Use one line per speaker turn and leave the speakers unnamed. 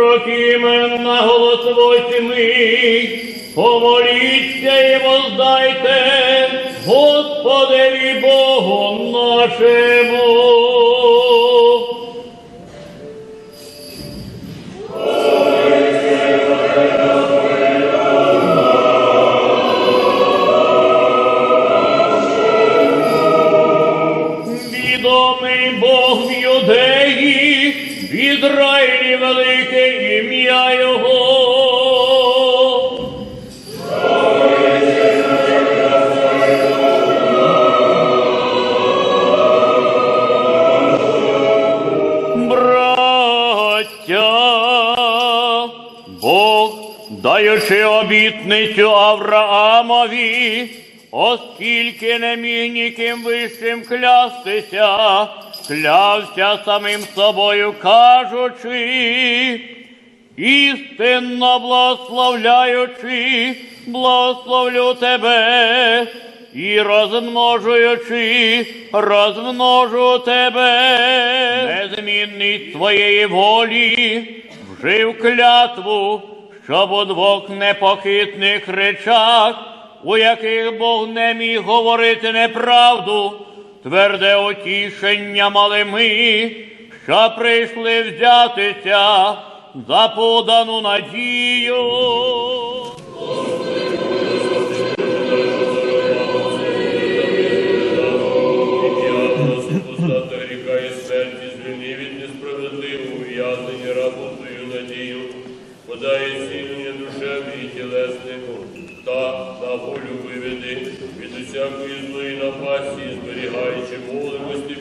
широким на голос восьми, помоліться і воздайте Господеві Богу нашому. Ізраїлі велике ім'я Його. Браття, Бог, даючи обітницю Авраамові, оскільки не міг ніким вищим клястися, клявся самим собою, кажучи, істинно благословляючи, благословлю тебе. І розмножуючи, розмножу тебе, незмінність твоєї волі, вжив клятву, щоб у двох непохитних речах, у яких Бог не міг говорити неправду, тверде утішення мали ми, що прийшли взятися за подану надію.
Пустота гріха і смерті, звільни від несправедливого ув'язнення рабу надію, подає зцілення душевні і тілесному, та на волю виведи від усякої злої напасті, зберігаючи вислухаємо.